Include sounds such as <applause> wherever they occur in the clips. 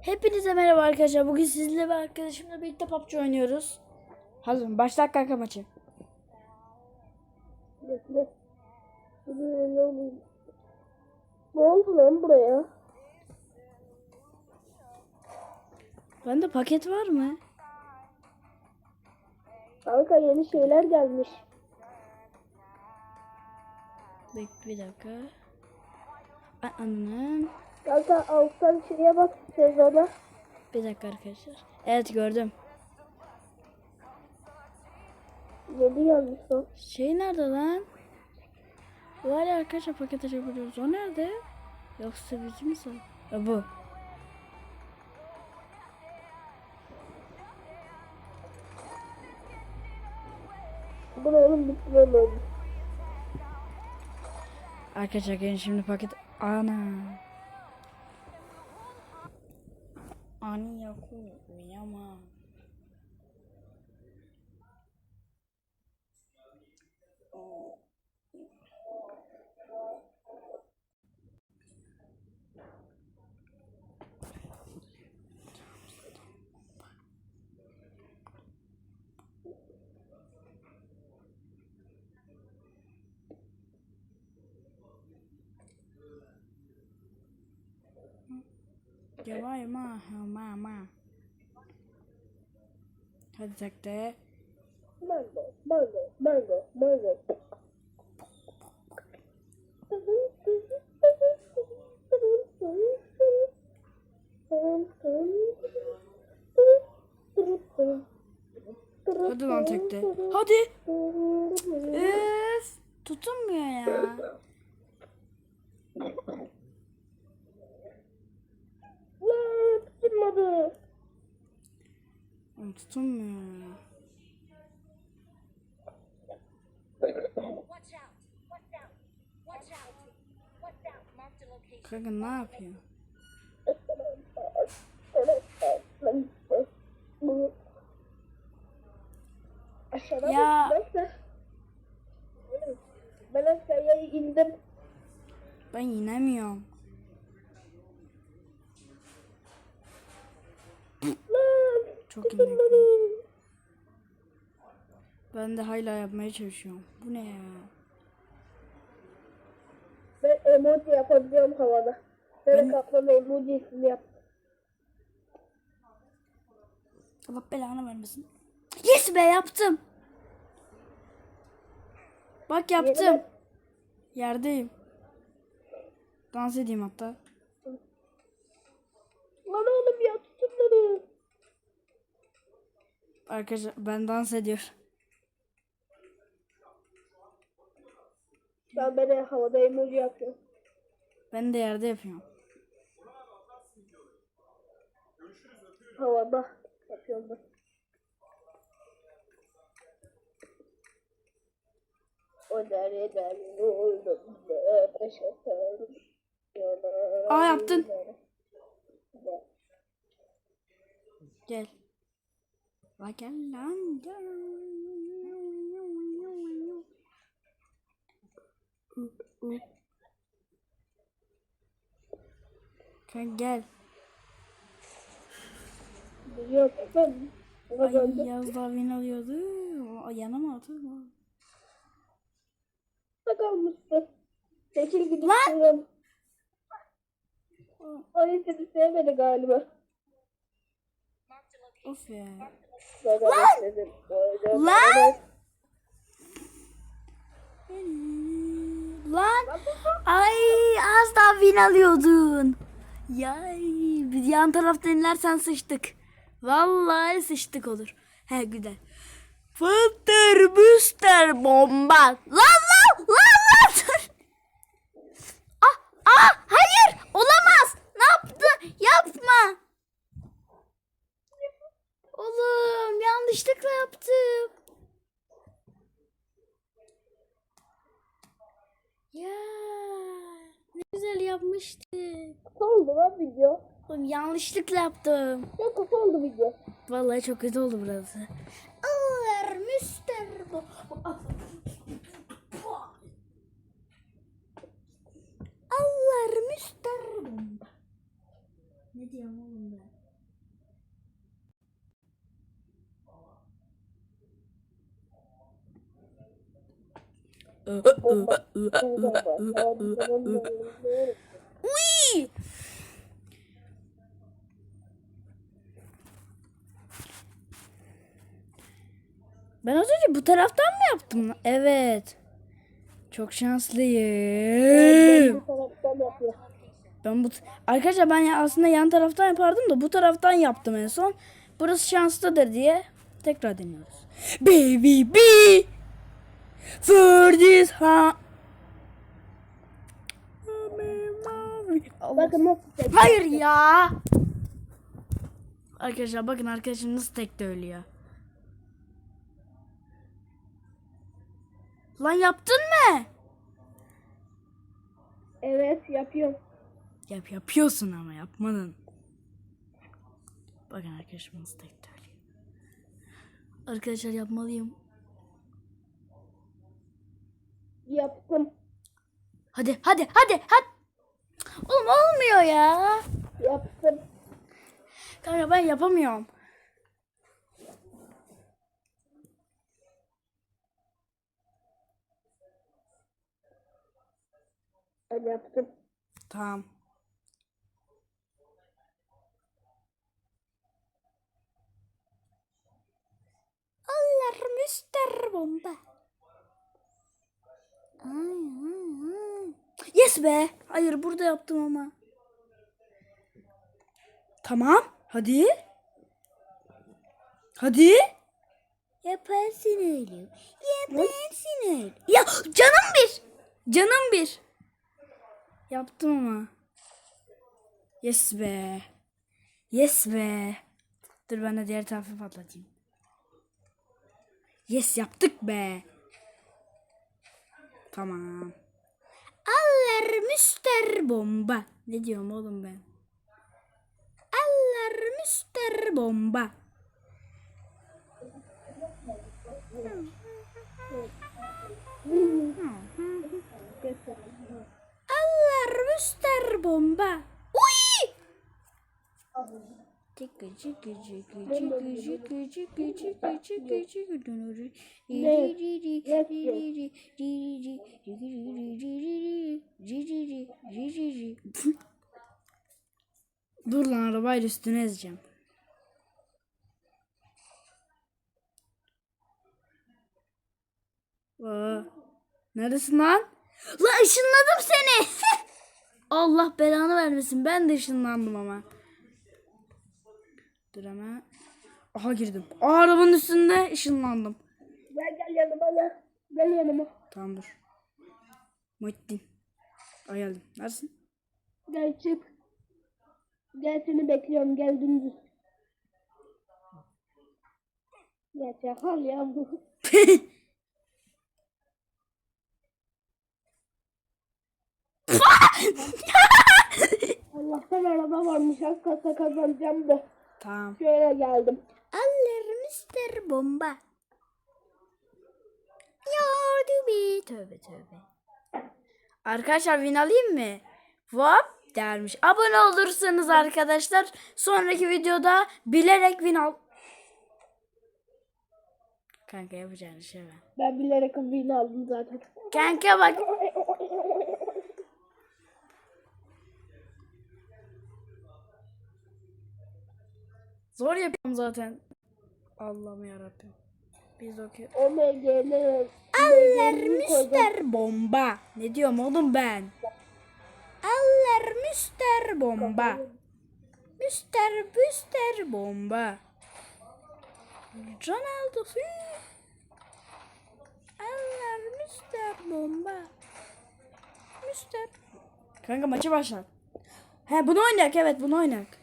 Hepinize merhaba arkadaşlar. Bugün sizle ve arkadaşımla birlikte PUBG oynuyoruz. Hazır Başlat kanka maçı. Ne oldu lan buraya? Bende paket var mı? Kanka yeni şeyler gelmiş. Bek bir dakika. Ananın. Kanka alttan şeye bak sezona. Bir dakika arkadaşlar. Evet gördüm. Gelmiş o. Şey nerede lan? Var ya arkadaşlar paket açabiliyoruz. O nerede? Yoksa bizim mi? Ya bu. Bu ne oğlum bitti böyle oldu. Arkadaşlar gelin şimdi paket. Ana. Ani yaku uyama. Ya vay ma ha ma ma. Hadi takte. Mango, mango, mango, mango. Hadi lan tekte. Hadi. Kanka ne yapıyor? Ya. Ben aşağıya indim. Ben inemiyorum. Çok inemiyorum. Ben de hala yapmaya çalışıyorum. Bu ne ya? Emoji yapabiliyorum havada. Böyle Ben- kaplama emojisini yap. Allah belanı vermesin. Yes be yaptım. Bak yaptım. Yeniden- Yerdeyim. Dans edeyim hatta. Lan oğlum ya tutun beni. Arkadaşlar ben dans ediyorum. Ben böyle havada emoji yapıyorum. Ben de yerde yapıyorum. Havada yapıyorum ben. O nereden oldu bize peşeten. Aa, yaptın. Gel. La gel lan gel. Kanka gel. Yok. Ona Ay. Yaz da win alıyordu. O yana mı atıyor mu? kalmıştı. Çekil gidip Lan! Ay seni sevmedi galiba. Of ya. Bekledim. Böyle Lan! Lan. Ay az daha win alıyordun. Yay. Bir yan tarafta inersen sıçtık. Vallahi sıçtık olur. He güzel. Fıtır büster bomba. Lan yanlışlıkla yaptım. Çok kötü oldu video. Vallahi çok kötü oldu burası. Ağır Mister Ağır Mister Ne diyorum oğlum ben? Uy! Ben az önce bu taraftan mı yaptım? Evet. Çok şanslıyım. Ben bu arkadaşlar ben ya aslında yan taraftan yapardım da bu taraftan yaptım en son. Burası şanslıdır diye tekrar deniyoruz. Baby B for this ha. Bakın. Hayır ya. Arkadaşlar bakın arkadaşım nasıl tek de ölüyor. Lan yaptın mı? Evet yapıyorum. Yap yapıyorsun ama yapmadın. Bakın arkadaşım nasıl tek de ölüyor. Arkadaşlar yapmalıyım. Yaptım. Hadi hadi hadi hadi. Oğlum olmuyor ya. Yaptım. Kanka ben yapamıyorum. Ben yaptım. Tamam. Allah Mr. Bomba. Ay, ay, ay. Yes be. Hayır burada yaptım ama. Tamam. Hadi. Hadi. Yaparsın öyle. Yaparsın öyle. Ya canım bir. Canım bir. Yaptım ama. Yes be. Yes be. Dur ben de diğer tarafı patlatayım. Yes yaptık be. Tamam. Allah Mr. Bomba. Ne diyorum oğlum ben? Allah Mr. Bomba. Allah Mr. Bomba. Uy! Çıkı çıkı çıkı çıkı çıkı çıkı çıkı çıkı çıkı dönürü. Ne? Dur lan arabayla üstüne ezeceğim. Aa, neredesin lan? Lan ışınladım seni. Allah belanı vermesin. Ben de ışınlandım ama. Dur hemen. Aha girdim. Aa, arabanın üstünde ışınlandım. Gel gel yanıma gel. Gel yanıma. Tamam dur. Muhittin. Ay geldim. Neredesin? Gel çık. Gel seni bekliyorum. Gel dümdüz. Ya çakal ya bu. Araba varmış. Az kasa kazanacağım da. tamam. Şöyle geldim. Allah Mr. Bomba. Yardım et. Tövbe tövbe. Arkadaşlar win alayım mı? Hop dermiş. Abone olursanız arkadaşlar sonraki videoda bilerek win al. Kanka yapacağın şey ben. Ben bilerek win aldım zaten. Kanka bak. <laughs> Zor yapıyorum zaten. Allah'ım yarabbim. Biz Aller Mr. Bomba. Ne diyorum oğlum ben? Aller Mr. Bomba. Mr. Mr. Bomba. Ronaldo. hı. Aller Mr. Bomba. Mr. Kanka maçı başlat. He bunu oynayak evet bunu oynayak.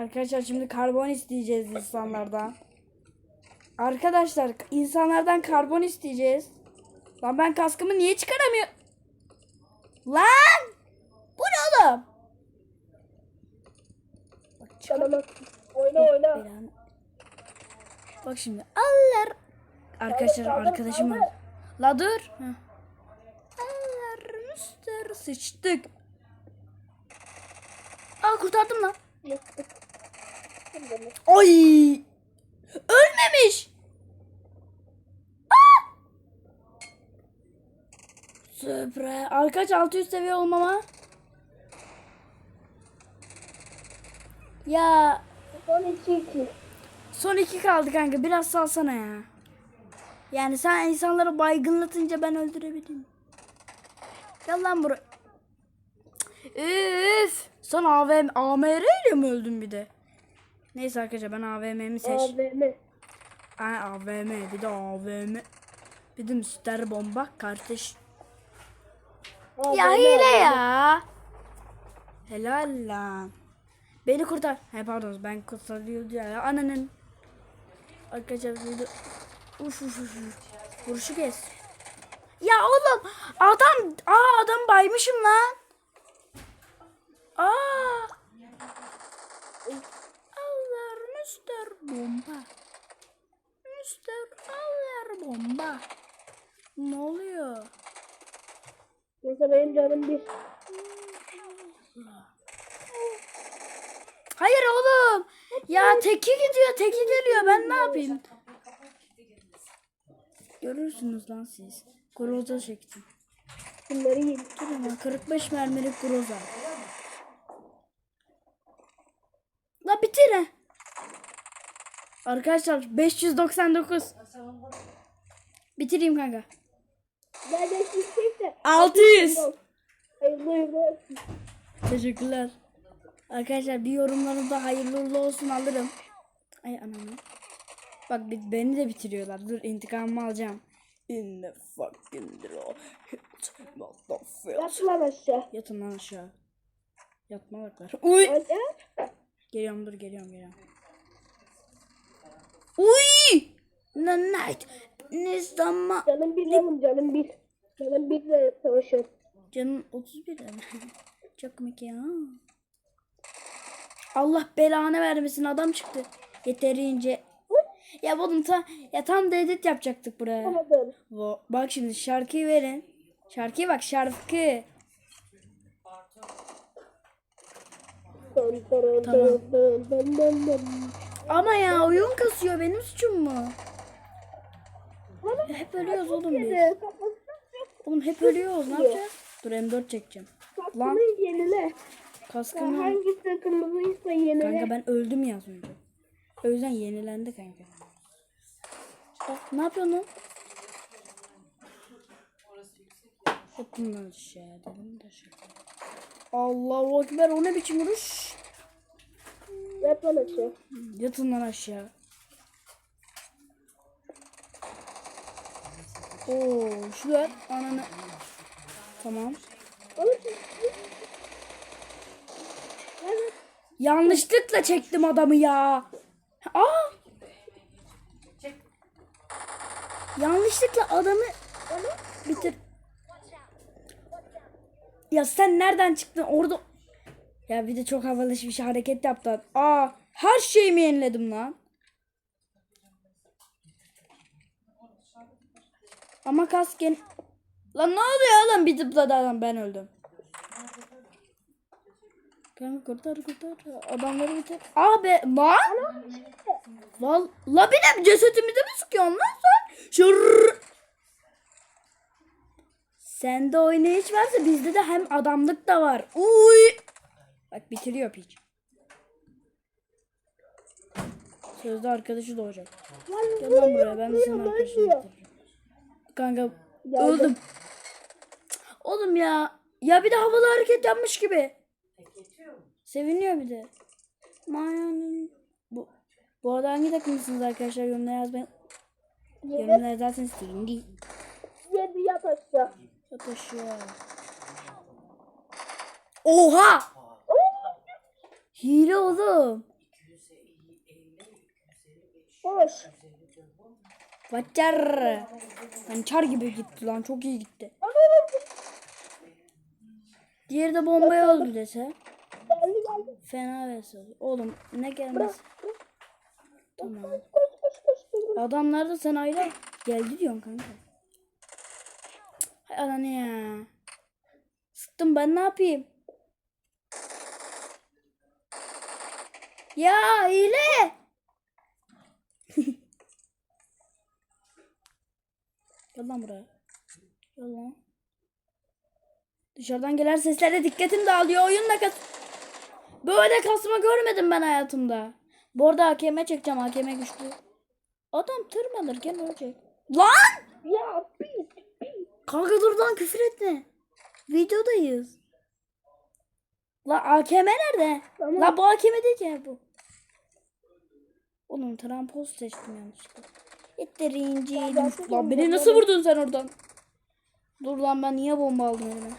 Arkadaşlar şimdi karbon isteyeceğiz insanlardan. Arkadaşlar insanlardan karbon isteyeceğiz. Lan ben kaskımı niye çıkaramıyorum? Lan! Bu ne oğlum? Bak. Oyna oyna. Belanı. Bak şimdi. Allah. Arkadaşlar arkadaşım. La dur. Allah Mr. Sıçtık. Aa kurtardım lan. Ay. Ölmemiş. Aa! Süper. Arkadaş 600 seviye olmama. Ya Son iki iki. Son iki kaldı kanka. Biraz salsana ya. Yani sen insanları baygınlatınca ben öldürebilirim. Gel lan buraya. Üf. Sen AVM, AMR ile mi öldün bir de? Neyse arkadaşlar ben AVM'mi seç. AVM. Ay AVM bir de AVM. Bir de Mr. Bomba kardeş. Ya AVM. hile ya. Helal lan. Beni kurtar. He pardon ben kurtarıyordu ya. Ananın. Arkadaşlar burada. Uf uf. uf. Vuruşu kes. Ya oğlum adam aa adam baymışım lan. Aa. Allah Mr. Bomba. Mr. Allah Bomba. Ne oluyor? Mesela benim canım bir. Hayır oğlum. Ya teki gidiyor, teki geliyor. Ben ne yapayım? Görürsünüz lan siz. Groza çektim. Bunları ama 45 mermilik groza. La bitir he. Arkadaşlar 599. Bitireyim kanka. Ben de çekti. 600. Hayırlı hayırlı olsun. Teşekkürler. Arkadaşlar bir yorumlarınızda hayırlı uğurlu olsun alırım. Ay ananı. Bak beni de bitiriyorlar. Dur intikamımı alacağım. In the fucking draw. Yat lan aşağı. Yatın lan aşağı. Yatmalıklar. Uy. Hadi. Geliyorum dur geliyorum geliyorum. The night. Ne zaman? Canım bir oğlum canım bir. Canım bir de savaşır. Canım 31 mi? <laughs> Çok komik ya. Allah belanı vermesin adam çıktı. Yeterince. Ya oğlum ta, ya tam da edit yapacaktık buraya. Anladım. Bak şimdi şarkıyı verin. Şarkıya bak şarkı. Tamam. Ama ya oyun kasıyor benim suçum mu? Ya hep ölüyoruz oğlum biz. Oğlum hep ölüyoruz ne yapacağız? Dur M4 çekeceğim. Lan Kaskını yenile. kaskımı. Hangisi kırmızıysa yenile. Kanka ben öldüm ya az önce. O yüzden yenilendi kanka. Bak ne yapıyorsun lan? Yapın lan aşağı dedim de aşağı. Allahu Ekber o ne biçim vuruş? Yat lan aşağı. Yatın lan aşağı. Oo, şu ver ananı. Tamam. Yanlışlıkla çektim adamı ya. Aa! Yanlışlıkla adamı bitir. Ya sen nereden çıktın orada? Ya bir de çok havalı bir şey hareket yaptı. Aa, her şeyimi yeniledim lan. Ama kasken... Lan ne oluyor oğlum bir tıpladı adam ben öldüm. Kanka kurtar kurtar. Adamları bitir. Abi lan. Val la bir de cesetimizi mi sıkıyorsun lan sen? Şırr. Sende oynayış varsa bizde de hem adamlık da var. Uy. Bak bitiriyor piç. Sözde arkadaşı doğacak. Gel lan buraya ben de senin arkadaşını bitiririm. Kanka öldüm. Oğlum ya. Ya bir de havalı hareket yapmış gibi. Seviniyor bir de. Mayanın. Bu, bu arada hangi takımlısınız arkadaşlar? Yorumlara yazmayın. Yorumlara yazarsanız sevindi. Yedi yat aşağı. Yapışıyor. Oha! Hile oğlum. Hoş. Vaçar. Lan çar gibi gitti lan. Çok iyi gitti. Diğeri de bombaya öldü dese. Fena oluyor. Oğlum ne gelmez. Tamam. Adamlar da sen ayrı geldi diyorsun kanka. Hay ananı ya. Sıktım ben ne yapayım? Ya hile. Gel lan buraya. Gel lan. Dışarıdan gelen seslere dikkatim dağılıyor. Oyunla kas... Böyle kasma görmedim ben hayatımda. Bu arada AKM çekeceğim. AKM güçlü. Adam tırmanırken ölecek. Lan! Ya pis pis. Kanka dur lan küfür etme. Videodayız. La AKM nerede? Tamam. La bu AKM değil ki bu. Oğlum trampoz seçtim yanlışlıkla. İttirinci. ben Lan beni nasıl vurdun sen oradan? Dur lan ben niye bomba aldım elime?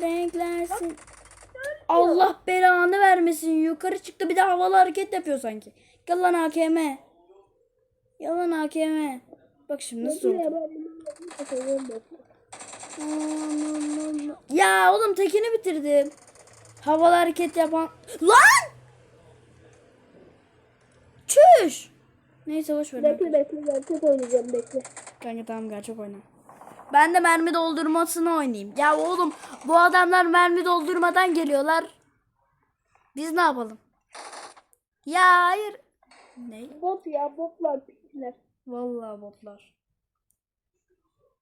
Renklersin. Allah belanı vermesin. Yukarı çıktı bir de havalı hareket yapıyor sanki. Gel lan AKM. Yalan AKM. Bak şimdi nasıl oldu? bekle. Ya oğlum tekini bitirdim. Havalı hareket yapan. Lan! Çüş! Neyse boş ver. Bekle bekle ben çok oynayacağım bekle. Kanka tamam gerçek oyna. Ben de mermi doldurmasını oynayayım. Ya oğlum bu adamlar mermi doldurmadan geliyorlar. Biz ne yapalım? Ya hayır. Ne? Bot ya botlar pisler. Vallahi botlar.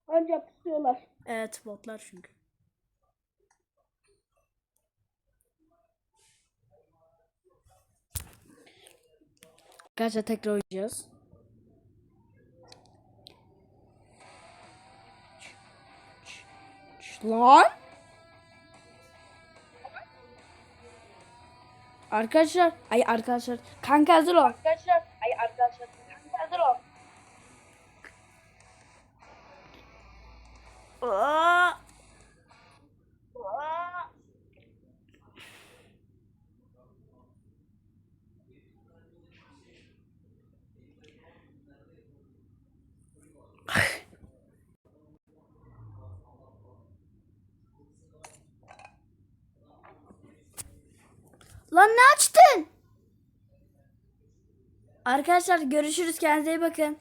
Ancak pusuyorlar. Evet botlar çünkü. Gerçi tekrar oynayacağız. Lan! Arkadaşlar, ay arkadaşlar, kanka hazır ol. Arkadaşlar, ay arkadaşlar. Lan ne açtın? Arkadaşlar görüşürüz kendinize iyi bakın.